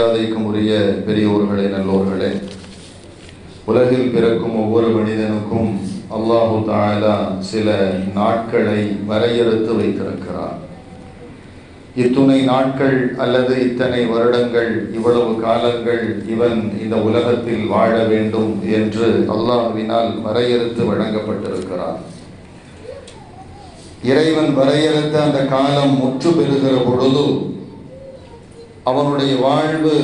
மரியாதைக்கும் உரிய பெரியோர்களே நல்லோர்களே உலகில் பிறக்கும் ஒவ்வொரு மனிதனுக்கும் அல்லாஹு தாயலா சில நாட்களை வரையறுத்து வைத்திருக்கிறார். இத்துணை நாட்கள் அல்லது இத்தனை வருடங்கள் இவ்வளவு காலங்கள் இவன் இந்த உலகத்தில் வாழ வேண்டும் என்று அல்லாஹுவினால் வரையறுத்து வழங்கப்பட்டிருக்கிறார். இறைவன் வரையறுத்த அந்த காலம் முற்று பெறுகிற பொழுது அவனுடைய வாழ்வு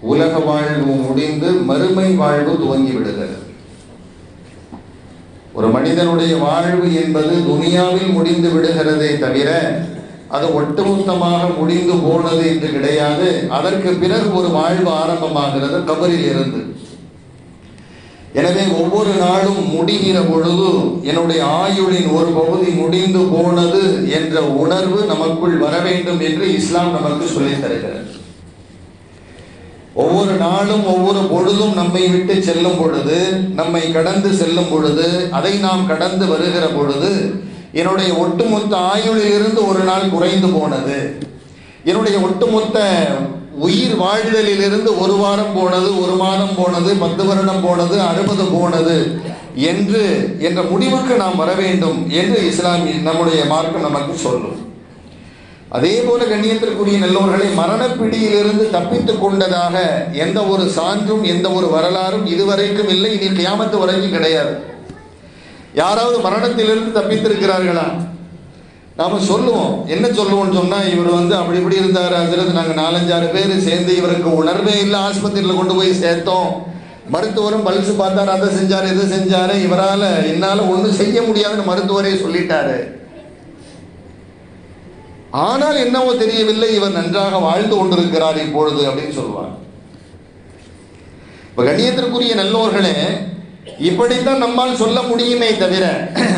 உலக வாழ்வு முடிந்து மறுமை வாழ்வு துவங்கி விடுகிறது ஒரு மனிதனுடைய வாழ்வு என்பது துனியாவில் முடிந்து விடுகிறதே தவிர அது ஒட்டுமொத்தமாக முடிந்து போனது என்று கிடையாது. அதற்கு பிறகு ஒரு வாழ்வு ஆரம்பமாகிறது கபரில் இருந்து. எனவே ஒவ்வொரு நாளும் முடிகிற பொழுது என்னுடைய ஆயுளின் ஒரு பகுதி முடிந்து போனது என்ற உணர்வு நமக்குள் வர வேண்டும் என்று இஸ்லாம் நமக்கு சொல்லித் தருகிறது. ஒவ்வொரு நாளும் ஒவ்வொரு பொழுதும் நம்மை விட்டு செல்லும் பொழுது நம்மை கடந்து செல்லும் பொழுது அதை நாம் கடந்து வருகிற பொழுது என்னுடைய ஒட்டுமொத்த ஆயுளிலிருந்து ஒரு நாள் குறைந்து போனது. என்னுடைய ஒட்டுமொத்த உயிர் வாழ்தலிலிருந்து ஒரு வாரம் போனது ஒரு மாதம் போனது பத்து வருடம் போனது அறுபது போனது என்று என்ற முடிவுக்கு நாம் வர வேண்டும் என்று இஸ்லாமிய நம்முடைய மார்க்கம் நமக்கு சொல்லும். அதே போல கண்ணியத்திற்குரிய நல்லோர்களை மரணப்பிடியிலிருந்து தப்பித்துக் கொண்டதாக எந்த ஒரு சான்றும் எந்த ஒரு வரலாறும் இதுவரைக்கும் இல்லை இனி கியாமத்து வரைக்கும் கிடையாது. யாராவது மரணத்திலிருந்து தப்பித்திருக்கிறார்களா? நாம் சொல்லுவோம். என்ன சொல்லுவோம்னு சொன்னால் இவர் வந்து அப்படி இப்படி இருந்தார். அதில் நாங்கள் நாலஞ்சாறு பேர் சேர்ந்து இவருக்கு உணர்வே இல்லை ஆஸ்பத்திரியில் கொண்டு போய் சேர்த்தோம். மருத்துவரும் பல்சு பார்த்தார் அதை செஞ்சார் இதை செஞ்சார். இவரால் என்னால் ஒன்றும் செய்ய முடியாதுன்னு மருத்துவரே சொல்லிட்டாரு. ஆனால் என்னவோ தெரியவில்லை இவர் நன்றாக வாழ்ந்து கொண்டிருக்கிறார் இப்பொழுது அப்படின்னு சொல்லுவார் இப்போ கண்ணியத்திற்குரிய நல்லோர்களே இப்படித்தான் நம்மால் சொல்ல முடியுமே தவிர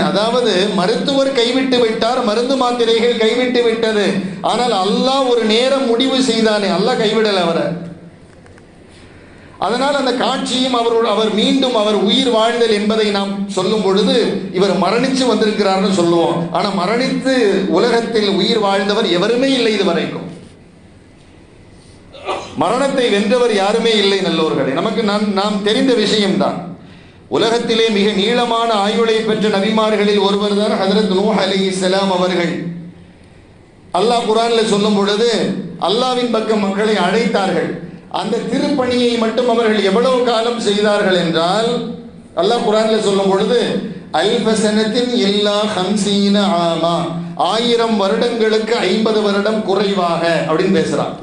அதாவது மருத்துவர் கைவிட்டு விட்டார் மருந்து மாத்திரைகள் கைவிட்டு விட்டது. ஆனால் அல்லாஹ் ஒரு நேரம் முடிவு செய்தானே அல்லாஹ் கைவிடல அவரை. அதனால் அந்த காட்சியும் அவரோட அவர் மீண்டும் அவர் உயிர் வாழ்தல் என்பதை நாம் சொல்லும் பொழுது இவர் மரணிச்சு வந்திருக்கிறார்னு சொல்லுவோம். ஆனால் மரணித்து உலகத்தில் உயிர் வாழ்ந்தவர் எவருமே இல்லை இது வரைக்கும் மரணத்தை வென்றவர் யாருமே இல்லை நல்லோர்களே. நமக்கு நாம் நாம் தெரிந்த விஷயம்தான். உலகத்திலே மிக நீளமான ஆயுளை பெற்ற நபிமார்களில் ஒருவர் தான் ஹதரத் நூஹ் அலி இஸ்லாம் அவர்கள். அல்லாஹ் குரான்ல சொல்லும் பொழுது அல்லாவின் பக்கம் மக்களை அழைத்தார்கள். அந்த திருப்பணியை மட்டும் அவர்கள் எவ்வளவு காலம் செய்தார்கள் என்றால் அல்லாஹ் குரான்ல சொல்லும் பொழுது அல்பசனத்தின் எல்லா ஹம்சீன ஆமா ஆயிரம் வருடங்களுக்கு ஐம்பது வருடம் குறைவாக அப்படின்னு பேசுறான்.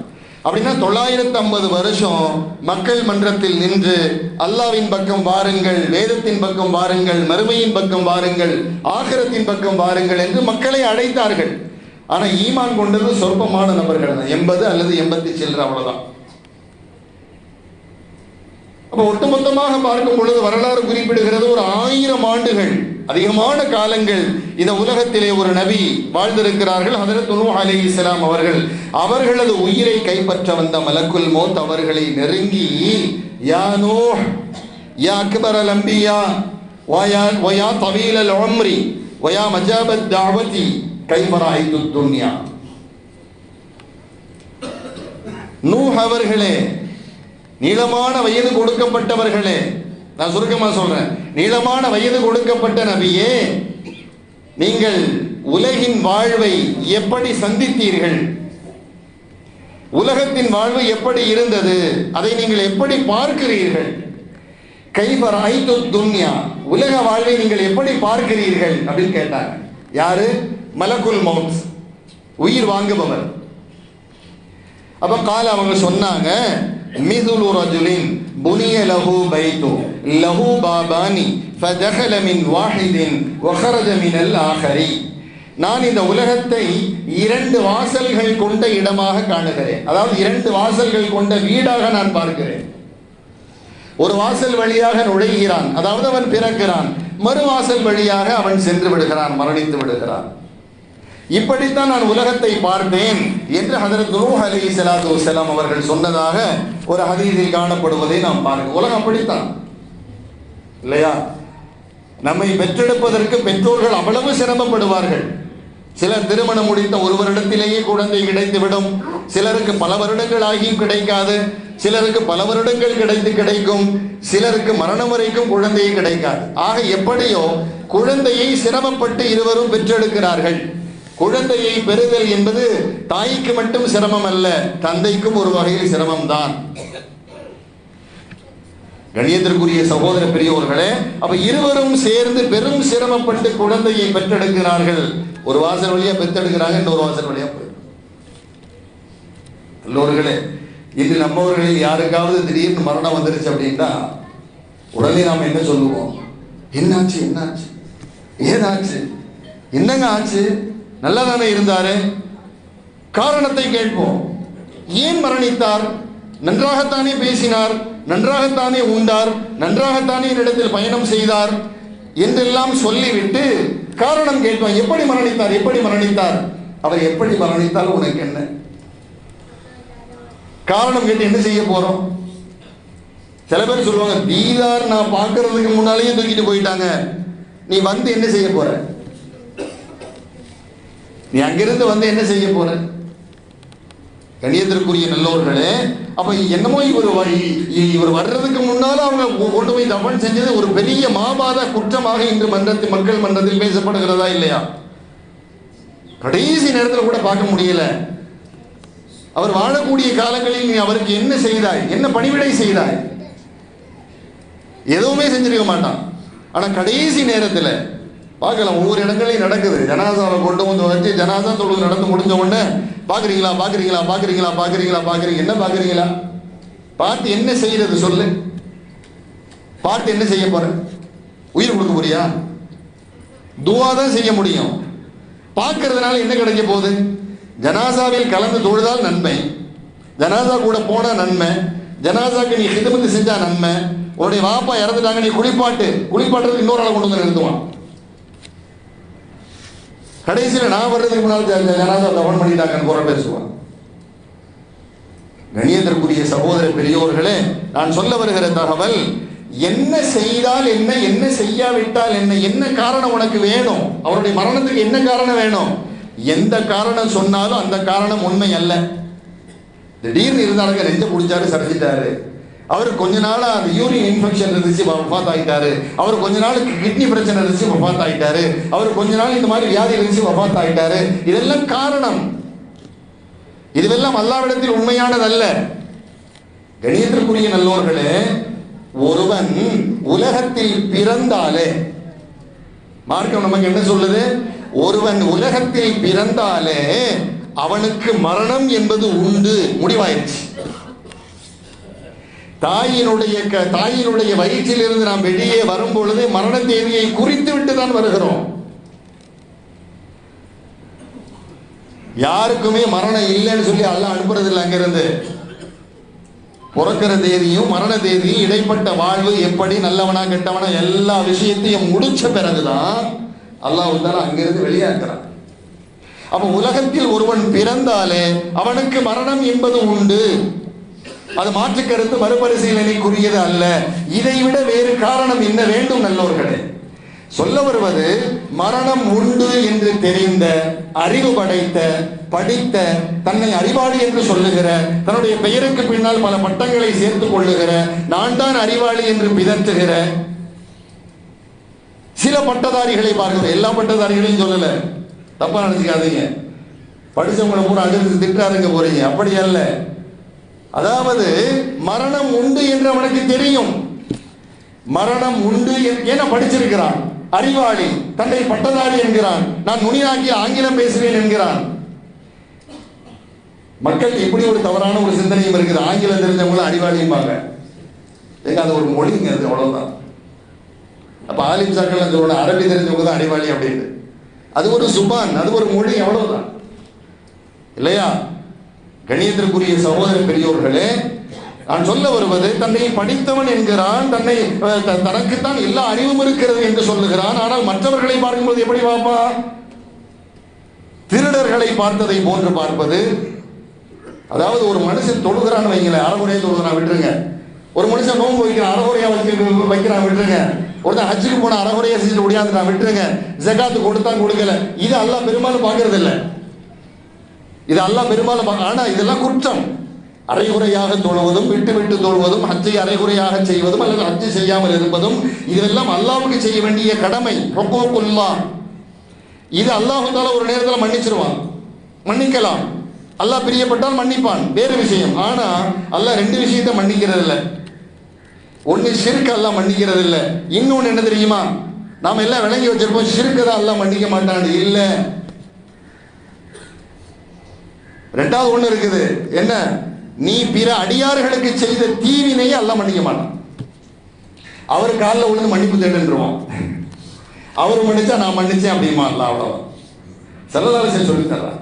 அப்படின்னா தொள்ளாயிரத்து ஐம்பது வருஷம் மக்கள் மன்றத்தில் நின்று அல்லாவின் பக்கம் வாருங்கள் வேதத்தின் பக்கம் வாருங்கள் மறுமையின் பக்கம் வாருங்கள் ஆகரத்தின் பக்கம் வாருங்கள் என்று மக்களை அழைத்தார்கள். ஆனா ஈமான் கொண்டது சொற்பமான நபர்கள் தான் எண்பது அல்லது எண்பத்தி சில்லற அவ்வளவுதான். அப்போ ஒட்டுமொத்தமாக பார்க்கும் பொழுது வரலாறு குறிப்பிடுகிறது ஒரு ஆயிரம் ஆண்டுகள் அதிகமான காலங்கள் இந்த உலகத்திலே ஒரு நபி வாழ்ந்திருக்கிறார்கள். ஹதரத் நூ அலி இஸ்லாம் அவர்கள் அவர்களது உயிரை கைப்பற்ற வந்த மலக்குல் மோத் அவர்களை நெருங்கி யா நூ யா அக்பர் அல் அம்பியா வயா வயா தவீல் அல் உம்ரி வயா மஜாபத் தாவதி கைமராய்து துன்யா. நூஹ் அவர்களே நீளமான வயது கொடுக்கப்பட்டவர்களே நான் சுருக்கமாக சொல்றேன். நீளமான வயது கொடுக்கப்பட்ட நபியே நீங்கள் உலகின் வாழ்வை எப்படி சந்தித்தீர்கள்? உலகத்தின் வாழ்வு எப்படி இருந்தது? அதை நீங்கள் எப்படி பார்க்கிறீர்கள்? கைபர் ஐந்து துன்யா உலக வாழ்வை நீங்கள் எப்படி பார்க்கிறீர்கள்? அப்படின்னு கேட்டாங்க யாரு? மலக்குல் மவுத். உயிர் வாங்குபவர். அப்ப கால அவங்க சொன்னாங்க மிதுலு ரஜுலின் புனிய லஹு பைத்து லஹு பாபானி ஃபதஹல மின் வாஹிதின் வஹரஜ மினல் ஆஹரி. நான் இந்த உலகத்தை இரண்டு வாசல்கள் கொண்ட இடமாக காணுகிறேன். அதாவது இரண்டு வாசல்கள் கொண்ட வீடாக நான் பார்க்கிறேன். ஒரு வாசல் வழியாக நுழைகிறான் அதாவது அவன் பிறக்கிறான். மறுவாசல் வழியாக அவன் சென்று விடுகிறான் மரணித்து விடுகிறான். இப்படித்தான் நான் உலகத்தை பார்த்தேன் என்று ஹதரத் நூஹ் அலி சலாத்து வசலாம் அவர்கள் சொன்னதாக ஒரு ஹதீஸில் காணப்படுவதை நாம் பார்க்க உலகம் அப்படித்தான். இல்லையா? நம்மை பெற்றெடுப்பதற்கு பெற்றோர்கள் அவ்வளவு சிரமப்படுவார்கள். சிலர் திருமணம் முடித்த ஒரு வருடத்திலேயே குழந்தை கிடைத்துவிடும். சிலருக்கு பல வருடங்கள் ஆகியும் கிடைக்காது. சிலருக்கு பல வருடங்கள் கிடைத்து கிடைக்கும். சிலருக்கு மரணம் வரைக்கும் குழந்தையே கிடைக்காது. ஆக எப்படியோ குழந்தையை சிரமப்பட்டு இருவரும் பெற்றெடுக்கிறார்கள். குழந்தையை பெறுதல் என்பது தாய்க்கு மட்டும் சிரமம் அல்ல தந்தைக்கும் ஒரு வகையில் சிரமம்தான். கணியத்திற்குரிய சகோதர பெரியோர்களே அப்ப இருவரும் சேர்ந்து பெரும் சிரமப்பட்டு குழந்தையை பெற்றெடுக்கிறார்கள். ஒரு வாசல் வழியா பெற்றெடுக்கிறாங்க இன்னொரு வாசல் வழியா போயிடும். எல்லோர்களே இது நம்மவர்களில் யாருக்காவது திடீர்னு மரணம் வந்துருச்சு அப்படின்னா உடனே நாம் என்ன சொல்லுவோம்? என்னாச்சு என்னாச்சு? ஏதாச்சு? என்னங்க ஆச்சு? நல்லா தானே இருந்தாரு? காரணத்தை கேட்போம். ஏன் மரணித்தார்? நன்றாகத்தானே பேசினார் நன்றாகத்தானே உண்டார் நன்றாகத்தானே இடத்தில் பயணம் செய்தார் என்றெல்லாம் சொல்லிவிட்டு காரணம் கேட்போம் எப்படி மரணித்தார்? எப்படி மரணித்தார்? அவர் எப்படி மரணித்தால் உனக்கு என்ன? காரணம் கேட்டு என்ன செய்ய போறோம்? சில பேர் சொல்லுவாங்க தீதார் நான் பார்க்கறதுக்கு முன்னாலேயே தூக்கிட்டு போயிட்டாங்க. நீ வந்து என்ன செய்ய போற? நீ அங்கிருந்து வந்து என்ன செய்ய போற? கணியத்திற்குரிய நல்லவர்களே அப்ப என்னமோ இவர் இவர் வர்றதுக்கு முன்னால அவங்க கொண்டு போய் தவன் செஞ்சது ஒரு பெரிய மாபாத குற்றமாக இன்று மன்றத்தில் மக்கள் மன்றத்தில் பேசப்படுகிறதா இல்லையா? கடைசி நேரத்தில் கூட பார்க்க முடியல. அவர் வாழக்கூடிய காலங்களில் நீ அவருக்கு என்ன செய்தாய்? என்ன பணிவிடை செய்தாய்? எதுவுமே செஞ்சிருக்க மாட்டான். ஆனா கடைசி நேரத்தில் பார்க்கலாம் ஒவ்வொரு இடங்களையும் நடக்குது. ஜனாசாவை கொண்டு வந்து வச்சு ஜனாசா தொழுது நடந்து முடிஞ்ச உடனே பார்க்குறீங்களா பார்க்குறீங்களா பார்க்குறீங்களா பார்க்குறீங்களா பார்க்குறீங்க என்ன பார்க்குறீங்களா? பார்த்து என்ன செய்யறது சொல்லு. பார்த்து என்ன செய்ய போற? உயிர் கொடுக்க போறியா? துவா தான் செய்ய முடியும். பார்க்கறதுனால என்ன கிடைக்க போகுது? ஜனாசாவில் கலந்து தொழுதால் நன்மை. ஜனாசா கூட போனா நன்மை. ஜனாசாக்கு நீ ஹிதமத்து செஞ்சா நன்மை. உன்னுடைய வாப்பா இறந்துட்டாங்க நீ குளிப்பாட்டு. குளிப்பாட்டுறதுக்கு இன்னொரு ஆளை கொண்டு வந்து நிறுத்துவான். கடைசியில் நான் வர்றதுக்கு முன்னால் ஜனாதா தவன் பண்ணிட்டாங்கன்னு குறை பேசுவான். கணியத்திற்குரிய சகோதர பெரியோர்களே நான் சொல்ல வருகிற தகவல் என்ன செய்தால் என்ன என்ன செய்யாவிட்டால் என்ன என்ன காரணம் உனக்கு வேணும்? அவருடைய மரணத்துக்கு என்ன காரணம் வேணும்? எந்த காரணம் சொன்னாலும் அந்த காரணம் உண்மை அல்ல. திடீர்னு இருந்தாலுங்க நெஞ்ச பிடிச்சாரு சரிச்சிட்டாரு அவர் கொஞ்ச நாளா அந்த யூரின் இன்ஃபெக்ஷன் இருந்துச்சு பாத் ஆகிட்டாரு அவர் கொஞ்ச நாளுக்கு கிட்னி பிரச்சனை இருந்துச்சு பாத் ஆகிட்டாரு அவர் கொஞ்ச நாள் இந்த மாதிரி வியாதி இருந்துச்சு பாத் ஆகிட்டாரு இதெல்லாம் காரணம். இதுவெல்லாம் அல்லாவிடத்தில் உண்மையானதல்ல. கணியத்திற்குரிய நல்லோர்களே ஒருவன் உலகத்தில் பிறந்தாலே மார்க்கம் நமக்கு என்ன சொல்லுது? ஒருவன் உலகத்தில் பிறந்தாலே அவனுக்கு மரணம் என்பது உண்டு. முடிவாயிருச்சு தாயினுடைய க- தாயினுடைய வயிற்றிலிருந்து நாம் வெளியே வரும் பொழுது மரண தேதியை குறித்து விட்டு தான் வருகிறோம். யாருக்குமே மரணம் இல்லைன்னு சொல்லி எல்லாம் அனுப்புறது இல்லை அங்கிருந்து. பிறக்கிற தேதியும் மரண தேதியும் இடைப்பட்ட வாழ்வு எப்படி நல்லவனா கெட்டவனா எல்லா விஷயத்தையும் முடிச்ச பிறகுதான் அல்லாஹ் தாலா அங்கிருந்து வெளியாக்குறான் அப்ப உலகத்தில் ஒருவன் பிறந்தாலே அவனுக்கு மரணம் என்பது உண்டு. அது மாற்று கருத்து மறுபரிசீலனைக்குரியது அல்ல. இதைவிட வேறு காரணம் என்ன வேண்டும் நல்லோர்களே? சொல்ல வருவது மரணம் உண்டு என்று தெரிந்த அறிவு படைத்த படித்த தன்னை அறிவாளி என்று சொல்லுகிற தன்னுடைய பெயருக்கு பின்னால் பல பட்டங்களை சேர்த்துக் கொள்ளுகிற நான் தான் அறிவாளி என்று பிதற்றுகிற சில பட்டதாரிகளை பார்க்கிறோம் எல்லா பட்டதாரிகளையும் சொல்லல. தப்பா நினைச்சுக்காதீங்க. படிச்சவங்களை பூரா அடுத்து திட்டாருங்க போறீங்க. அப்படி அல்ல. அதாவது மரணம் உண்டு என்று அவனுக்கு தெரியும். மரணம் உண்டு என படிச்சிருக்கிறான்? அறிவாளி தன்னை பட்டதாரி என்கிறான். நான் நுனியாக்கி ஆங்கிலம் பேசுவேன் என்கிறான். மக்கள் இப்படி ஒரு தவறான ஒரு சிந்தனையும் இருக்குது. ஆங்கிலம் தெரிஞ்சவங்களும் அறிவாளியும்பாங்க. ஏங்க அது ஒரு மொழிங்க அது அவ்வளவுதான். அப்ப ஆலிம் சாக்கள் சொல்லணும் அரபி தெரிஞ்சவங்க தான் அறிவாளி அப்படின்னு. அது ஒரு சுபான் அது ஒரு மொழி அவ்வளவுதான். இல்லையா? கணியத்திற்குரிய சகோதர பெரியோர்களே நான் சொல்ல வருவது தன்னை படித்தவன் என்கிறான் தன்னை த- தனக்குத்தான் எல்லா அறிவும் இருக்கிறது என்று சொல்லுகிறான் ஆனால் மற்றவர்களை பார்க்கும்போது எப்படி பார்ப்பா திருடர்களை பார்த்ததை போன்று பார்ப்பது. அதாவது ஒரு மனுஷன் தொழுகிறான்னு வைங்களேன் அறகுறையை தொழுகிறான் விட்டுருங்க. ஒரு மனுஷன் நோன்பு வைக்கிறான் அறகுறையா வைக்க வைக்கிறான் விட்டுருங்க. ஒருத்தன் ஹஜ்ஜுக்கு போன அறகுறையா செஞ்சுட்டு நான் விட்டுருங்க. ஜகாத்து கொடுத்தான் கொடுக்கல. இது எல்லாம் பெரும்பாலும் பார்க்கறது இல்லை இது அல்லாஹ் பெரும்பாலும் ஆனால் ஆனா இதெல்லாம் குற்றம். அரைகுறையாக தொழுவதும் விட்டு விட்டு தொழுவதும் ஹஜ்ஜை அரைகுறையாக செய்வதும் அல்லது ஹஜ்ஜு செய்யாமல் இருப்பதும் இதெல்லாம் அல்லாவுக்கு செய்ய வேண்டிய கடமை. ரொக்கோக்குல்லா இது அல்லாஹால ஒரு நேரத்தில் மன்னிச்சிருவான். மன்னிக்கலாம். அல்லாஹ் பிரியப்பட்டால் மன்னிப்பான். வேறு விஷயம். ஆனா அல்லாஹ் ரெண்டு விஷயத்தை மன்னிக்கிறது இல்லை ஒன்னு சிறுக்கு அல்லாஹ் மன்னிக்கிறது இல்லை இன்னொன்று என்ன தெரியுமா? நாம எல்லாம் விளங்கி வச்சிருப்போம் சிறுக்கு தான் அல்லாஹ் மன்னிக்க மாட்டான் இல்லை. ரெண்டாவது ஒண்ணு இருக்குது. என்ன? நீ பிற அடியார்களுக்கு செய்த தீவினையை அல்ல மன்னிக்க மாட்டான். அவர் காலில் விழுந்து மன்னிப்பு தேடுன்றோம். அவர் மன்னிச்சா நான் மன்னிச்சேன் அப்படிமா அவ்வளோ அவ்வளோ செய்ய சொல்லி தர்றான்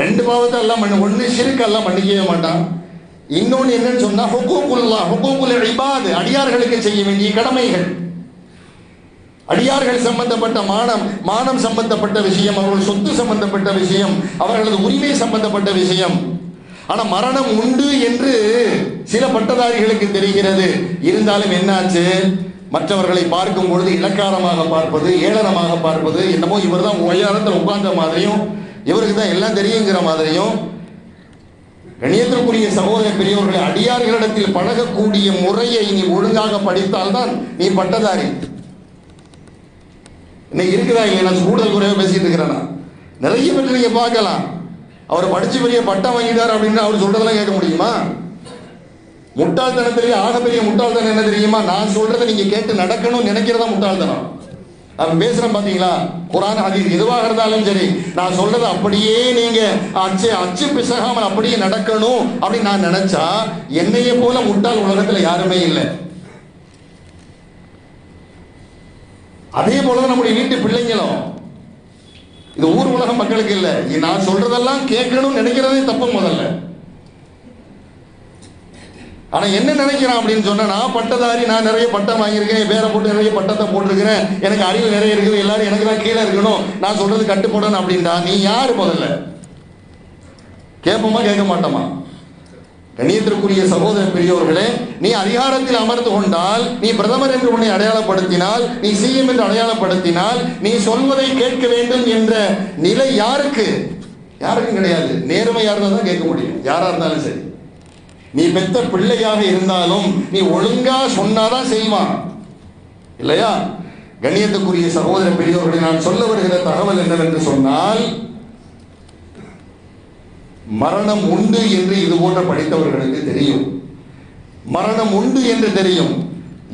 ரெண்டு பாவத்தை எல்லாம் மண்ணு ஒன்று சிறுக்கு எல்லாம் மன்னிக்கவே மாட்டான். இன்னொன்று என்னன்னு சொன்னா ஹுக்கூக்குல்லா ஹுக்கூக்குல் இபாது அடியார்களுக்கு செய்ய வேண்டிய கடமைகள். அடியார்கள் சம்பந்தப்பட்ட மானம் மானம் சம்பந்தப்பட்ட விஷயம் அவர்கள் சொத்து சம்பந்தப்பட்ட விஷயம் அவர்களது உரிமை சம்பந்தப்பட்ட விஷயம். ஆனா மரணம் உண்டு என்று சில பட்டதாரிகளுக்கு தெரிகிறது. இருந்தாலும் என்னாச்சு? மற்றவர்களை பார்க்கும் பொழுது இலக்காரமாக பார்ப்பது ஏளனமாக பார்ப்பது என்னமோ இவர் தான் உயரத்தில் உட்கார்ந்த மாதிரியும் இவருக்கு தான் எல்லாம் தெரியுங்கிற மாதிரியும் கணியத்திற்குரிய சகோதர பெரியவர்களை அடியார்களிடத்தில் பழகக்கூடிய முறையை நீ ஒழுங்காக படித்தால்தான் நீ பட்டதாரி. இன்னைக்கு இருக்குதா இல்லை நான் கூடுதல் குறைவாக பேசிட்டு இருக்கிறேன்? நிறைய பேர் நீங்க பார்க்கலாம். அவர் படிச்சு பெரிய பட்டம் வாங்கிட்டார் அப்படின்னு அவர் சொல்றதெல்லாம் கேட்க முடியுமா? முட்டாள்தனத்திலேயே ஆகப்பெரிய முட்டாள்தனம் என்ன தெரியுமா? நான் சொல்றதை நீங்க கேட்டு நடக்கணும்னு நினைக்கிறதா முட்டாள்தனம்? நான் பேசுறேன் பாத்தீங்களா? குரான் அது எதுவாக இருந்தாலும் சரி நான் சொல்றது அப்படியே நீங்க அச்சு அச்சு பிசகாமல் அப்படியே நடக்கணும் அப்படின்னு நான் நினைச்சா என்னைய போல முட்டாள் உலகத்துல யாருமே இல்லை. அதே போல நம்முடைய வீட்டு பிள்ளைங்களும். இது ஊர் உலக மக்களுக்கு இல்லை. நான் சொல்றதெல்லாம் கேட்கணும்னு நினைக்கிறதே தப்பு முதல்ல. ஆனா என்ன நினைக்கிறான் அப்படின்னு சொன்னா நான் பட்டதாரி நான் நிறைய பட்டம் வாங்கியிருக்கேன் பேரை போட்டு நிறைய பட்டத்தை போட்டிருக்கிறேன் எனக்கு அறிவு நிறைய இருக்குது எல்லாரும் எனக்கு தான் கீழே இருக்கணும் நான் சொல்றது கட்டுப்படணும் அப்படின்டா நீ யாரு முதல்ல? கேட்போமா கேட்க மாட்டோமா? கணியத்திற்குரிய சகோதர பெரியோர்களே நீ அதிகாரத்தில் அமர்ந்து கொண்டால் நீ பிரதமர் என்று உன்னை அடையாளப்படுத்தினால் நீ சிஎம் என்று அடையாளப்படுத்தினால் நீ சொல்வதை கேட்க வேண்டும் என்ற நிலை யாருக்கு? யாருக்கும் கிடையாது. நேர்மையா இருந்தால் தான் கேட்க முடியும். யாரா இருந்தாலும் சரி. நீ பெத்த பிள்ளையாக இருந்தாலும் நீ ஒழுங்கா சொன்னாதான் செய்வான். இல்லையா? கண்ணியத்துக்குரிய சகோதர பெரியோர்களை நான் சொல்ல வருகிற தகவல் என்னவென்று சொன்னால் மரணம் உண்டு என்று இது போன்ற படித்தவர்களுக்கு தெரியும். மரணம் உண்டு என்று தெரியும்.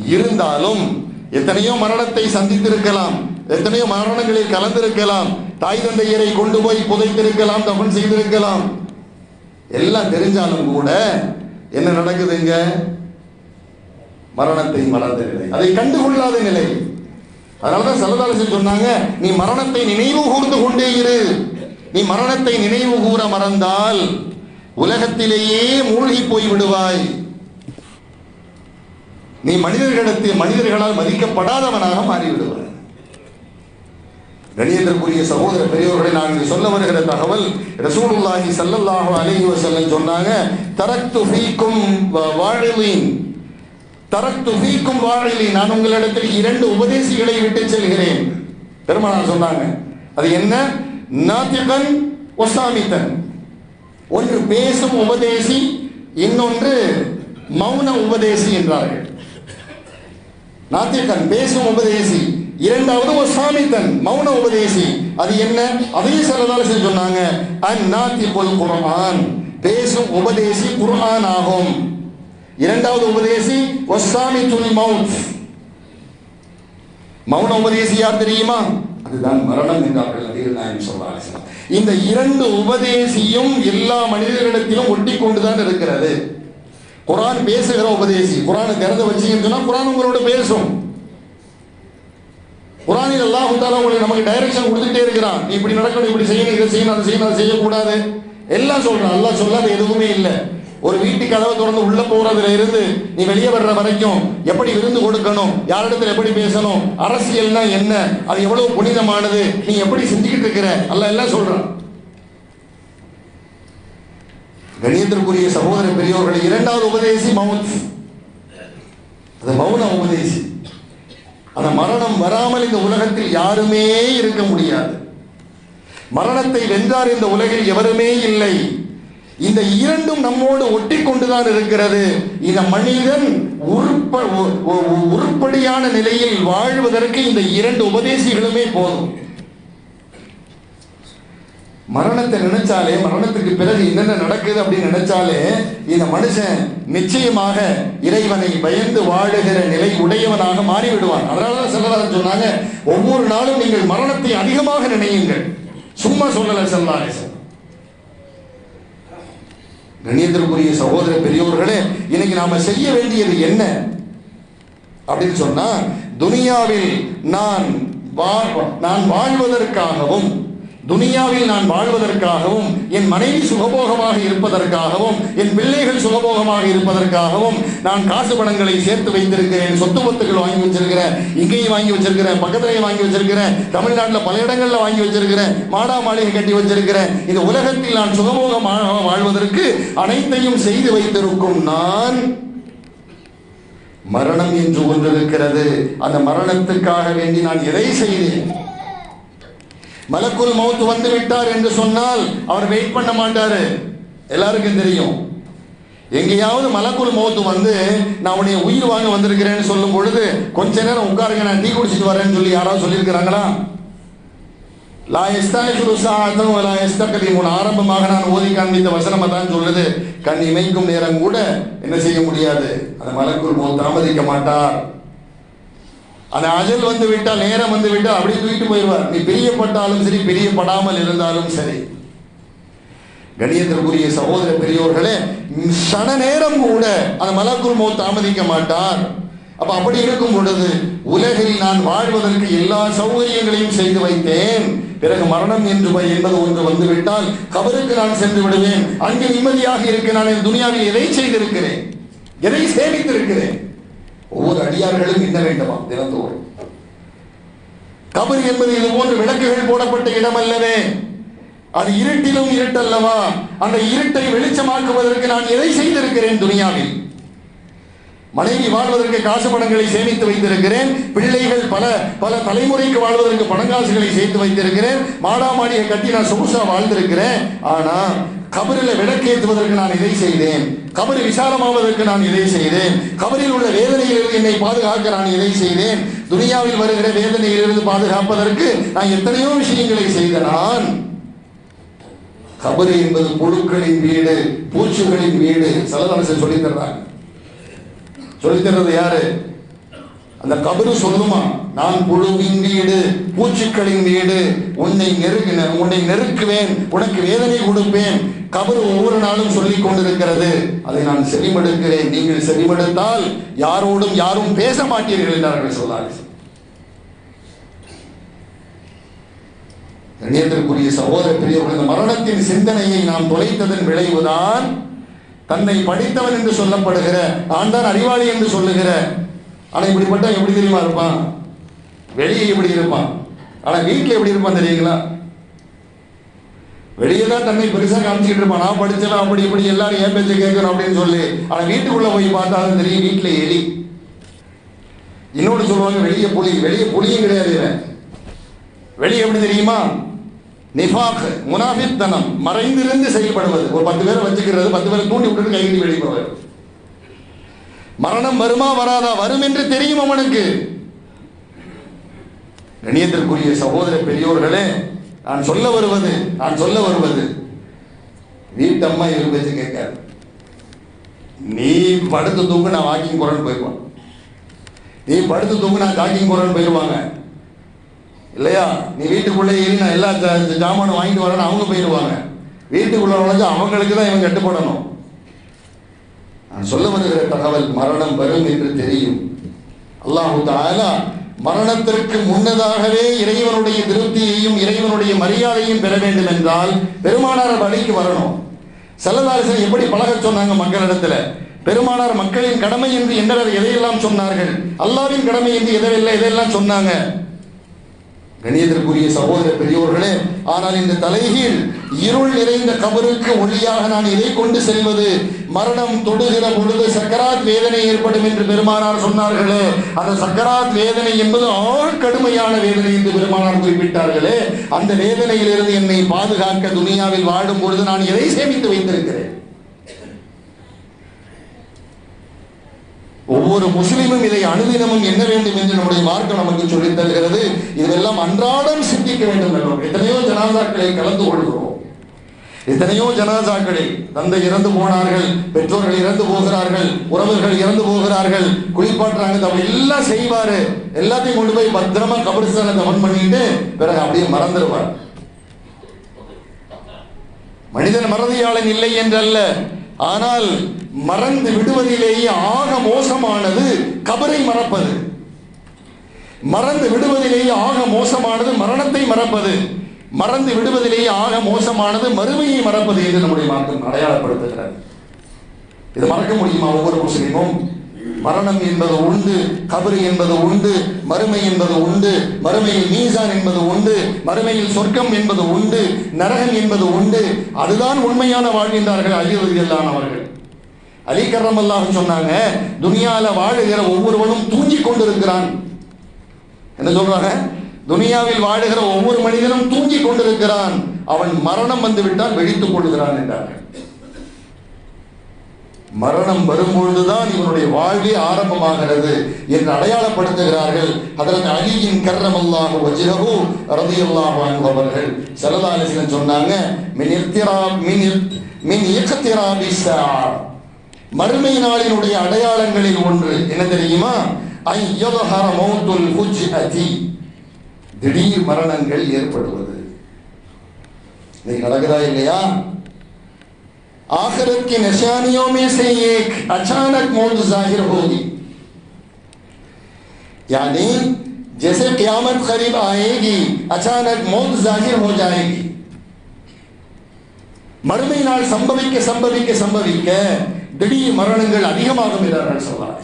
இருந்தாலும் எத்தனையோ மரணத்தை சந்தித்திருக்கலாம். எத்தனையோ மரணங்களில் கலந்திருக்கலாம். தாய் தந்தையரை கொண்டு போய் புதைத்திருக்கலாம் தபன் செய்திருக்கலாம். எல்லாம் தெரிஞ்சாலும் கூட என்ன நடக்குதுங்க? மரணத்தை மறந்த நிலை. அதை கண்டுகொள்ளாத நிலை. அதனாலதான் சல்லதாரசன் சொன்னாங்க நீ மரணத்தை நினைவு கூர்ந்து கொண்டே இரு. நீ மரணத்தை நினைவு கூற மறந்தால் உலகத்திலேயே மூழ்கி போய் விடுவாய். நீ மனிதர்களிடத்தில் மனிதர்களால் மதிக்கப்படாதவனாக மாறிவிடுவாய். கணியத்திற்குரிய சகோதர பெரியோர்களை நான் சொல்ல வருகிற தகவல் ரசூலுல்லாஹி சல்லல்லாஹு அலைஹி வஸல்லம் சொன்னாங்க தரக்து ஃபீக்கும் வாழிலின். தரக்து ஃபீக்கும் வாழிலின். நான் உங்களிடத்தில் இரண்டு உபதேசிகளை விட்டு செல்கிறேன். பெருமானார் சொன்னாங்க அது என்ன? நாத்திகன் ஒசாமித்தன். ஒன்று பேசும் உபதேசி இன்னொன்று மௌன உபதேசி என்றார்கள். நாத்திகன் பேசும் உபதேசி இரண்டாவது ஒரு சாமித்தன் மௌன உபதேசி. அது என்ன? அதையும் சிலதால சொன்னாங்க. அன் நாத்திபுல் குரான் பேசும் உபதேசி குர்ஆன் ஆகும். இரண்டாவது உபதேசி ஒசாமி துல் மவுத். மௌன உபதேசி யார் தெரியுமா? அதுதான் மரணம் என்றார்கள் நபிகள் நாயகம் சொல்றாங்க இந்த இரண்டு உபதேசியும் எல்லா மனிதர்களிடத்திலும் ஒட்டி கொண்டுதான் இருக்கிறது. குரான் பேசுகிற உபதேசி குரானை திறந்து வச்சீங்கன்னு சொன்னா குரான் உங்களோட பேசும். குரானில் எல்லாம் தாலா உங்களுக்கு நமக்கு டைரக்ஷன் கொடுத்துட்டே இருக்கிறான். இப்படி நடக்கணும் இப்படி செய்யணும் இதை செய்யணும் அதை செய்யணும் அதை செய்யக்கூடாது. எல்லாம் சொல்றான். எல்லாம் சொல்லாத எதுவுமே இல்லை. ஒரு வீட்டு கதவை திறந்து உள்ள போறதுல இருந்து நீ வெளியே வர்ற வரைக்கும் எப்படி விருந்து கொடுக்கணும் யாரிடத்துல எப்படி பேசணும் அரசியல்னா என்ன அது எவ்வளவு புனிதமானது நீ எப்படி செஞ்சுக்கிட்டு இருக்கிற அல்ல எல்லாம் சொல்றான். கணியத்திற்குரிய சகோதர பெரியோர்கள் இரண்டாவது உபதேசி மவுத். அது மௌன உபதேசி. அந்த மரணம் வராமல் இந்த உலகத்தில் யாருமே இருக்க முடியாது. மரணத்தை வென்றார் இந்த உலகில் எவருமே இல்லை. இந்த இரண்டும் நம்மோடு ஒட்டி கொண்டுதான் இருக்கிறது. இந்த மனிதன் உருப்ப உருப்படியான நிலையில் வாழ்வதற்கு இந்த இரண்டு உபதேசிகளுமே போதும். மரணத்தை நினைச்சாலே மரணத்துக்கு பிறகு என்னென்ன நடக்குது அப்படின்னு நினைச்சாலே இந்த மனுஷன் நிச்சயமாக இறைவனை பயந்து வாழுகிற நிலை உடையவனாக மாறிவிடுவான். அதனாலதான் செல்லதாரன் சொன்னாங்க ஒவ்வொரு நாளும் நீங்கள் மரணத்தை அதிகமாக நினையுங்கள். சும்மா சொல்லல செல்லாரேசன் கணியத்திற்குரிய சகோதர பெரியோர்களே இன்னைக்கு நாம செய்ய வேண்டியது என்ன? அப்படின்னு சொன்னா துனியாவில் நான் நான் வாழ்வதற்காகவும் துனியாவில் நான் வாழ்வதற்காகவும் என் மனைவி சுகபோகமாக இருப்பதற்காகவும் என் பிள்ளைகள் சுகபோகமாக இருப்பதற்காகவும் நான் காசு பணங்களை சேர்த்து வைத்திருக்கிறேன் சொத்து பத்துகள் வாங்கி வச்சிருக்கிறேன் இங்கேயும் வாங்கி வச்சிருக்கிறேன் பக்கத்துலையும் வாங்கி வச்சிருக்கிறேன் தமிழ்நாட்டில் பல இடங்களில் வாங்கி வச்சிருக்கிறேன் மாடா மாளிகை கட்டி வச்சிருக்கிறேன். இந்த உலகத்தில் நான் சுகபோகமாக வாழ்வதற்கு அனைத்தையும் செய்து வைத்திருக்கும் நான் மரணம் என்று ஒன்று இருக்கிறது. அந்த மரணத்துக்காக வேண்டி நான் எதை செய்தேன்? மலக்குள் மௌத்து வந்து விட்டார் என்று சொன்னால் அவர் வெயிட் பண்ண மாட்டாரு. எல்லாருக்கும் தெரியும். எங்கேயாவது மலக்குள் மௌத்து வந்து நான் உன்னை உயிர் வாங்க வந்திருக்கிறேன்னு சொல்லும் பொழுது கொஞ்ச நேரம் உட்காருங்க நான் டீ குடிச்சிட்டு வரேன்னு சொல்லி யாராவது சொல்லியிருக்கிறாங்களா? லா எஸ்தாயிஷுரு சாஅத்தும் வலா எஸ்தக்திமுன் ஆரம்பமாக நான் ஓதி காண்பித்த வசனமாக தான் சொல்லுது. கண் இமைக்கும் நேரம் கூட என்ன செய்ய முடியாது. அந்த மலக்குள் மௌத் தாமதிக்க மாட்டார். அந்த அஜல் வந்து விட்டால் நேரம் வந்து விட்டால் அப்படியே தூக்கிட்டு போயிடுவார். நீ பிரியப்பட்டாலும் சரி பிரியப்படாமல் இருந்தாலும் சரி. கணியத்திற்குரிய சகோதர பெரியோர்களே சன நேரம் கூட அந்த மலக்குள் மௌத் தாமதிக்க மாட்டார். அப்ப அப்படி இருக்கும் பொழுது உலகில் நான் வாழ்வதற்கு எல்லா சௌகரியங்களையும் செய்து வைத்தேன். பிறகு மரணம் என்று என்பது ஒன்று வந்துவிட்டால் கபருக்கு நான் சென்று விடுவேன். அங்கு நிம்மதியாக இருக்க நான் என் துனியாவில் எதை செய்திருக்கிறேன்? எதை சேமித்திருக்கிறேன்? ஒவ்வொரு அடியார்களும் என்ன வேண்டுமா தினந்தோறும். கபர் என்பது இது போன்ற விளக்குகள் போடப்பட்ட இடம் அல்லவே அது இருட்டிலும் இருட்டல்லவா? அந்த இருட்டை வெளிச்சமாக்குவதற்கு நான் எதை செய்திருக்கிறேன் துனியாவில்? மனைவி வாழ்வதற்கு காசு பணங்களை சேமித்து வைத்திருக்கிறேன். பிள்ளைகள் பல பல தலைமுறைக்கு வாழ்வதற்கு பணங்காசுகளை சேர்த்து வைத்திருக்கிறேன். மாடாமாடியை கட்டி நான் சொகுசா வாழ்ந்திருக்கிறேன். ஆனா கபரில் விளக்கேற்றுவதற்கு நான் இதை செய்தேன். கபரு விசாலமாவதற்கு நான் இதை செய்தேன். கபரில் உள்ள வேதனையிலிருந்து என்னை பாதுகாக்க நான் இதை செய்தேன். துனியாவில் வருகிற வேதனையிலிருந்து பாதுகாப்பதற்கு நான் எத்தனையோ விஷயங்களை செய்த நான். கபரு என்பது புழுக்களின் வீடு பூச்சிகளின் வீடு. சலதரசன் சொல்லித் தர்றாங்க. சொல்லித் தர்றது யாரு? அந்த கபரு சொல்லுமா நான் புழுவின் வீடு பூச்சிக்களின் வீடு உன்னை நெருக்க உன்னை நெருக்குவேன் உனக்கு வேதனை கொடுப்பேன். கபரு ஒவ்வொரு நாளும் சொல்லிக் கொண்டிருக்கிறது. அதை நான் செவிமடுக்கிறேன். நீங்கள் செவிமடுத்தால் யாரோடும் யாரும் பேச மாட்டீர்கள் என்றார்கள் சொல்லார்கள் கண்ணியத்திற்குரிய சகோதர பெரியவர்கள் மரணத்தின் சிந்தனையை நாம் தொலைத்ததன் விளைவுதான் தன்னை படித்தவன் என்று சொல்லப்படுகிற நான் தான் அறிவாளி என்று சொல்லுகிற ஆனால் இப்படிப்பட்ட எப்படி தெரியுமா இருப்பான்? வெளியே இப்படி இருப்பான்? ஆனால் வீட்டில் எப்படி இருப்பான் தெரியுங்களா? வெளியே தான் தன்னை பெருசாக காமிச்சிக்கிட்டு இருப்பான். நான் படிச்சவன் அப்படி இப்படி எல்லாரும் ஏன் பேச்சை கேட்கணும் அப்படின்னு சொல்லி ஆனால் வீட்டுக்குள்ளே போய் பார்த்தாலும் தெரியும் வீட்டில் எலி. இன்னொன்று சொல்லுவாங்க வெளியே புலி. வெளியே புலியும் கிடையாது இவன். வெளியே எப்படி தெரியுமா? நிஃபாக் முனாஃபித்தனம் மறைந்திருந்து செயல்படுவது. ஒரு பத்து பேரை வச்சுக்கிறது பத்து பேரை தூண்டி விட்டுட்டு கைகிட்டு வெளியே போவார். மரணம் வருமா வராதா? வரும் என்று தெரியும் அவனுக்கு. கணியத்திற்குரிய சகோதர பெரியோர்களே நான் சொல்ல வருவது நான் சொல்ல வருவது. வீட்டம்மா இவர் பேச்சு கேட்காது. நீ படுத்து தூங்கு நான் வாக்கிங் போறேன்னு போயிடுவான் நீ படுத்து தூங்கு நான் ஜாக்கிங் போறேன்னு போயிடுவாங்க இல்லையா? நீ வீட்டுக்குள்ளே ஏறி நான் எல்லா ஜாமானும் வாங்கிட்டு வரேன்னு அவங்க போயிடுவாங்க வீட்டுக்குள்ள நுழைஞ்சு அவங்களுக்கு தான் இவன் கட்டுப்படணும். நான் சொல்ல வருகிற தகவல் மரணம் வரும் என்று தெரியும். அல்லாஹு தாலா மரணத்திற்கு முன்னதாகவே இறைவனுடைய திருப்தியையும் இறைவனுடைய மரியாதையும் பெற வேண்டும் என்றால் பெருமானார் வழிக்கு வரணும். செல்லதாரிசன் எப்படி பழகச் சொன்னாங்க மக்களிடத்துல? பெருமானார் மக்களின் கடமை என்று என்ன எதையெல்லாம் சொன்னார்கள்? அல்லாவின் கடமை என்று எதையெல்லாம் எதையெல்லாம் சொன்னாங்க? கணியத்திற்குரிய சகோதர பெரியோர்களே ஆனால் இந்த தலைகீழ் இருள் நிறைந்த கபருக்கு ஒளியாக நான் இதை கொண்டு செல்வது மரணம் தொடுகிற பொழுது சக்கராத் வேதனை ஏற்படும் என்று பெருமானார் சொன்னார்களே. அந்த சக்கராத் வேதனை என்பது ஆள் கடுமையான வேதனை என்று பெருமானார் குறிப்பிட்டார்களே. அந்த வேதனையிலிருந்து என்னை பாதுகாக்க துனியாவில் வாழும் பொழுது நான் எதை சேமித்து வைத்திருக்கிறேன். ஒவ்வொரு முஸ்லிமும் இதை அனுதினமும் என்ன வேண்டும் என்று நம்முடைய மார்க்கம் நமக்கு சொல்லித் தருகிறது. இதெல்லாம் அன்றாடம் சிந்திக்க வேண்டும் என்றோம் எத்தனையோ ஜனாதாக்களை கலந்து கொள்கிறோம். எத்தனையோ ஜனாதாக்களில் தந்தை இறந்து போனார்கள் பெற்றோர்கள் இறந்து போகிறார்கள் உறவுகள் இறந்து போகிறார்கள் குளிப்பாட்டுறாங்க அப்படி எல்லாம் செய்வாரு. எல்லாத்தையும் கொண்டு போய் பத்திரமா கபரிஸ்தான தமன் பண்ணிட்டு பிறகு அப்படியே மறந்துடுவார். மனிதன் மறதியாளன் இல்லை என்றல்ல. ஆனால் மறந்து விடுவதிலேயே ஆக மோசமானது கபரை மறப்பது. மறந்து விடுவதிலேயே ஆக மோசமானது மரணத்தை மறப்பது. மறந்து விடுவதிலேயே ஆக மோசமானது மறுமையை மறப்பது என்று நம்முடைய மார்க்கம் அடையாளப்படுத்துகிறார். இது மறக்க முடியுமா ஒவ்வொரு முஸ்லீமும்? மரணம் என்பது உண்டு கபரு என்பது உண்டு மறுமை என்பது உண்டு மறுமையில் மீசான் என்பது உண்டு மறுமையில் சொர்க்கம் என்பது உண்டு நரகம் என்பது உண்டு. அதுதான் உண்மையான வாழ்கின்றார்கள் அழிவதில்லான் அவர்கள். அலி கர்ரம் அல்லாஹ் சொன்னாங்க துனியால வாழுகிற ஒவ்வொருவனும் தூங்கிக் கொண்டிருக்கிறான். என்ன சொல்றாங்க? துனியாவில் வாழுகிற ஒவ்வொரு மனிதனும் தூங்கிக் கொண்டிருக்கிறான். அவன் மரணம் வந்துவிட்டால் வெடித்துக் கொள்கிறான் என்றார்கள். மரணம் வரும்பொழுதுதான் இவனுடைய வாழ்வே ஆரம்பமாகிறது என்று அடையாளப்படுத்துகிறார்கள். அதற்கு அணியின் கர்ணமல்லாக வஜிரகு ரதியல்லாக அவர்கள் சரதாலிசன் சொன்னாங்க மின் இர்த்திரா மின் மின் இயக்கத்திராபிசா மறுமை நாளினுடைய அடையாளங்களில் ஒன்று என்ன தெரியுமா? ஐயதஹர மௌத்துல் ஹுஜ்அதி திடீர் மரணங்கள் ஏற்படுவது. இன்னைக்கு நடக்குதா இல்லையா? आखिरत की निशानियों में से एक अचानक मौत जाहिर होगी यानी जैसे क्यामत करीब आएगी अचानक मौत जाहिर हो जाएगी மறுமை நாள் சம்பவிக்க சம்பவிக்க சம்பவிக்க திடீர் மரணங்கள் அதிகமாகும் என்றார்கள் சொல்றாங்க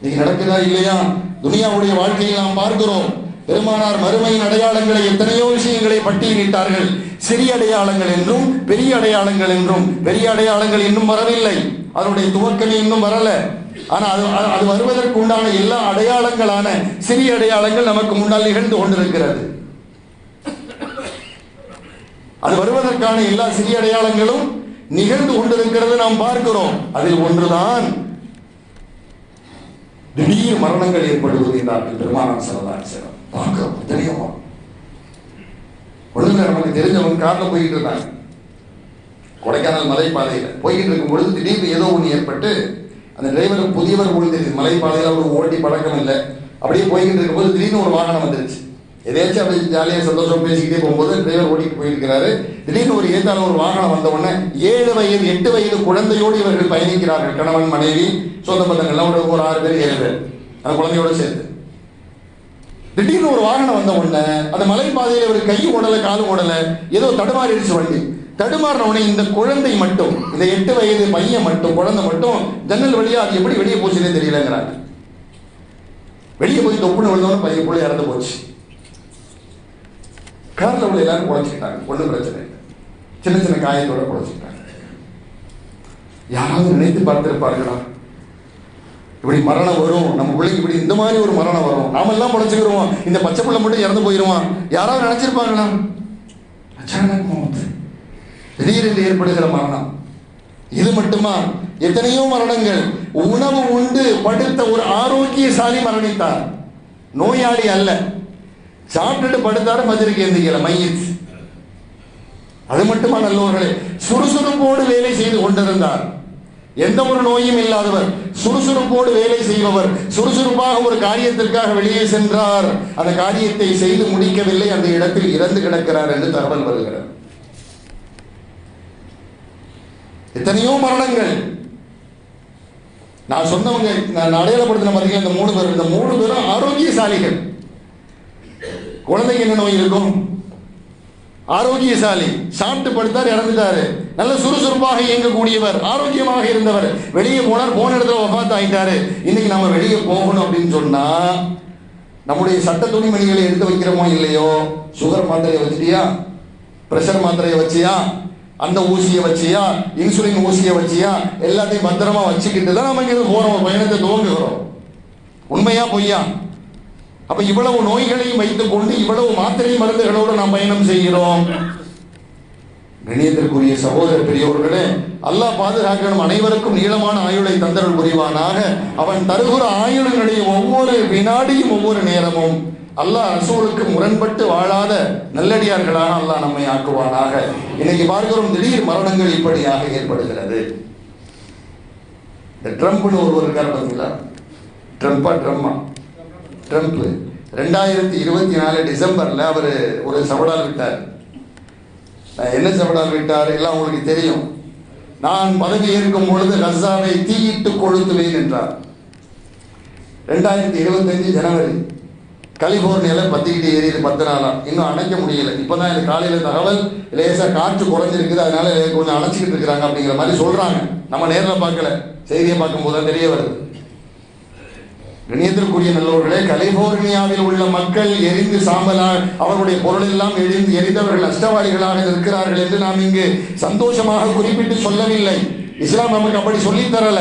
நீங்க நடக்குதா இல்லையா துனியாவுடைய வாழ்க்கையில் நாம் பார்க்கிறோம் பெருமானார் மறுமையின் அடையாளங்களை எத்தனையோ விஷயங்களை பட்டியலிட்டார்கள் சிறிய அடையாளங்கள் என்றும் பெரிய அடையாளங்கள் என்றும். பெரிய அடையாளங்கள் இன்னும் வரவில்லை. அதனுடைய துவக்கமே இன்னும் வரல. ஆனா அது அது- வருவதற்கு உண்டான எல்லா அடையாளங்களான சிறிய அடையாளங்கள் நமக்கு முன்னால் நிகழ்ந்து கொண்டிருக்கிறது. அது வருவதற்கான எல்லா சிறிய அடையாளங்களும் நிகழ்ந்து கொண்டிருக்கிறது நாம் பார்க்கிறோம். அதில் ஒன்றுதான் திடீர் மரணங்கள் ஏற்படுவது என்றார்கள் பெருமானம் செல்லலாம் பார்க்கிறோம் தெரியுமா? ஒண்ணுங்க நமக்கு தெரிஞ்சவங்க காரில் போயிட்டு இருந்தாங்க. கொடைக்கானல் மலைப்பாதையில். போய்கிட்டு இருக்கும் பொழுது திடீர்னு ஏதோ ஒன்று ஏற்பட்டு அந்த டிரைவர் புதியவர் மொழி தெரியுது மலைப்பாதையில அவர் ஓட்டி பழக்கம் இல்லை. அப்படியே போய்கிட்டு இருக்கும்போது திடீர்னு ஒரு வாகனம் வந்துருச்சு. எதையாச்சும் அப்படி ஜாலியாக சந்தோஷம் பேசிக்கிட்டே போகும்போது டிரைவர் ஓட்டிட்டு போயிருக்கிறாரு. திடீர்னு ஒரு ஏத்தால ஒரு வாகனம் வந்த உடனே ஏழு வயது எட்டு வயது குழந்தையோடு இவர்கள் பயணிக்கிறார்கள். கணவன் மனைவி சொந்த பந்தங்கள்லாம் ஒரு ஆறு பேர் ஏழு பேர். அந்த குழந்தையோட சேர்ந்து. திடீர்னு ஒரு வாகனம் வந்த உடனே அந்த மலைப்பாதையில் ஒரு கை ஓடலை காலும் ஓடலை ஏதோ தடுமாறிடுச்சு வண்டி தடுமாறின உடனே இந்த குழந்தை மட்டும் இந்த எட்டு வயது பையன் மட்டும் குழந்தை மட்டும் ஜன்னல் வழியா அது எப்படி வெளியே போச்சுன்னே தெரியலங்கிறாங்க வெளியே போய் தொப்புன்னு விழுந்தவன பையன் பிள்ளை இறந்து போச்சு. கார்ல உள்ள எல்லாரும் குழச்சிக்கிட்டாங்க. ஒன்றும் பிரச்சனை இல்லை. சின்ன சின்ன காயத்தோட குழச்சிக்கிட்டாங்க. யாராவது நினைத்து பார்த்திருப்பார்களா? இப்படி மரணம் வரும். நம்ம பிள்ளைக்கு இப்படி இந்த மாதிரி ஒரு மரணம் வரும். நாம எல்லாம் படைச்சுக்கிறோம் இந்த பச்சை பிள்ளை மட்டும் இறந்து போயிடுவோம் யாராவது நினைச்சிருப்பாங்களா? திடீரென்று ஏற்படுகிற மரணம். இது மட்டுமா? எத்தனையோ மரணங்கள். உணவு உண்டு படுத்த ஒரு ஆரோக்கியசாலி மரணித்தார். நோயாளி அல்ல. சாப்பிட்டுட்டு படுத்தாரு மதுரைக்கு எந்திக்கல மையத். அது மட்டுமா நல்லவர்களே? சுறுசுறுப்போடு வேலை செய்து கொண்டிருந்தார். எந்த ஒரு நோயும் இல்லாதவர் சுறுசுறுப்போடு வேலை செய்பவர் சுறுசுறுப்பாக ஒரு காரியத்திற்காக வெளியே சென்றார் அந்த காரியத்தை செய்து முடிக்கவில்லை அந்த இடத்தில் இறந்து கிடக்கிறார் என்று தகவல் வருகிறார் எத்தனையோ மரணங்கள். நான் சொன்னவங்க நான் அடையாளப்படுத்தின பார்த்தீங்கன்னா இந்த மூணு பேர் இந்த மூணு பேரும் ஆரோக்கியசாலிகள். குழந்தைக்கு என்ன நோய் இருக்கும்? ஆரோக்கியசாலி சாப்பிட்டு படுத்தார் இறந்துட்டாரு. நல்ல சுறுசுறுப்பாக இயங்கக்கூடியவர் ஆரோக்கியமாக இருந்தவர். வெளியே போனார் போன இடத்துல ஒஃபாத் ஆகிட்டாரு இன்னைக்கு நம்ம வெளியே போகணும் அப்படின்னு சொன்னா நம்முடைய சட்ட துணிமணிகளை எடுத்து வைக்கிறோமோ இல்லையோ? சுகர் மாத்திரையை வச்சிட்டியா? பிரஷர் மாத்திரையை வச்சியா? அந்த ஊசியை வச்சியா? இன்சுலின் ஊசியை வச்சியா? எல்லாத்தையும் பத்திரமா வச்சுக்கிட்டு தான் நம்ம இங்க போறோம் பயணத்தை துவங்குகிறோம். உண்மையா பொய்யா? அப்ப இவ்வளவு நோய்களையும் வைத்துக் கொண்டு இவ்வளவு மாத்திரை மருந்துகளோடு நாம் பயணம் செய்கிறோம். கணியத்திற்குரிய சகோதர பெரியவர்களே அல்லாஹ் பாதுகாக்கணும். அனைவருக்கும் நீளமான ஆயுளை தந்தருள் புரிவானாக. அவன் தருகிற ஆயுளினுடைய ஒவ்வொரு வினாடியும் ஒவ்வொரு நேரமும் அல்லாஹ் ரசூலுக்கு முரண்பட்டு வாழாத நல்லடியார்களாக அல்லாஹ் நம்மை ஆக்குவானாக. இன்னைக்கு பார்க்கிறோம் திடீர் மரணங்கள் இப்படியாக ஏற்படுகிறது. இந்த ட்ரம்ப்னு ஒருவர் இருக்கார் பார்த்தீங்களா ட்ரம்ப்பா ட்ரம்மா? ட்ரம்ப் ரெண்டாயிரத்தி இருபத்தி நாலு டிசம்பரில் அவர் ஒரு சவடால் விட்டார். என்ன சவடால் விட்டார்? எல்லாம் உங்களுக்கு தெரியும். நான் பதவி ஏற்கும் பொழுது கசாவை தீயிட்டு கொளுத்துவேன் என்றார். ரெண்டாயிரத்தி இருபத்தஞ்சு ஜனவரி கலிபோர்னியாவில் பத்திக்கிட்டு ஏறியது பத்து நாளாக இன்னும் அணைக்க முடியல. இப்போ தான் எனக்கு காலையில் தகவல் லேசாக காற்று குறைஞ்சிருக்குது அதனால கொஞ்சம் அணைச்சிக்கிட்டு இருக்கிறாங்க அப்படிங்கிற மாதிரி சொல்கிறாங்க நம்ம நேரில் பார்க்கல. செய்தியை பார்க்கும்போது தான் தெரிய வருது. கணியத்திற்குரிய நல்லவர்களே கலிபோர்னியாவில் உள்ள மக்கள் எரிந்து சாம்பலால் அவர்களுடைய பொருள் எல்லாம் எரிந்து எரிந்தவர்கள் நஷ்டவாளிகளாக இருக்கிறார்கள் என்று நாம் இங்கு சந்தோஷமாக குறிப்பிட்டு சொல்லவில்லை. இஸ்லாம் நமக்கு அப்படி சொல்லித் தரல.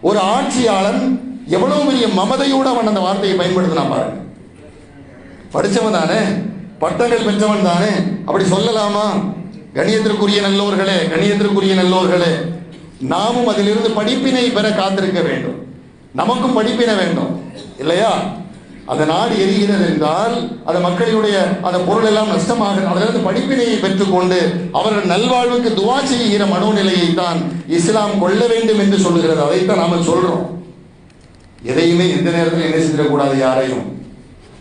ஒரு ஆட்சியாளன் எவ்வளவு பெரிய மமதையோடு அவன் அந்த வார்த்தையை பயன்படுத்தினா பாருங்க. படிச்சவன் தானே பட்டங்கள் பெற்றவன் தானே அப்படி சொல்லலாமா? கணியத்திற்குரிய நல்லோர்களே கணியத்திற்குரிய நல்லோர்களே நாமும் அதிலிருந்து படிப்பினை பெற காத்திருக்க வேண்டும். நமக்கும் படிப்பினை வேண்டும் இல்லையா? அந்த நாடு எரிகிறது என்றால் அந்த மக்களுடைய அந்த பொருள் எல்லாம் நஷ்டமாக அதிலிருந்து படிப்பினையை பெற்றுக்கொண்டு அவர்கள் நல்வாழ்வுக்கு துவா செய்கிற மனோநிலையை தான் இஸ்லாம் கொள்ள வேண்டும் என்று சொல்லுகிறது. அதைத்தான் நாம சொல்றோம். எதையுமே எந்த நேரத்தில் என்ன செஞ்சிடக்கூடாது யாரையும்.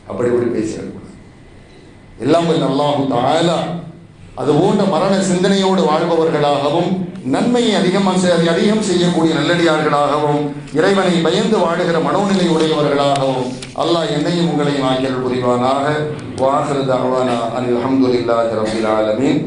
அப்படி இப்படி பேசிடக்கூடாது. எல்லாம் நல்லா அல்லாஹு தாலா அது போன்ற மரண சிந்தனையோடு வாழ்பவர்களாகவும் நன்மையை அதிகமாக அதிகம் செய்யக்கூடிய நல்லடியார்களாகவும் இறைவனை பயந்து வாழுகிற மனோநிலை உடையவர்களாகவும் அல்லாஹ் என்னையும் உங்களையும் ஆக்கியல் புரிவானாக. வாஹிரு தஅவானா அனில் அல்ஹம்துலில்லாஹி ரபில் ஆலமீன்.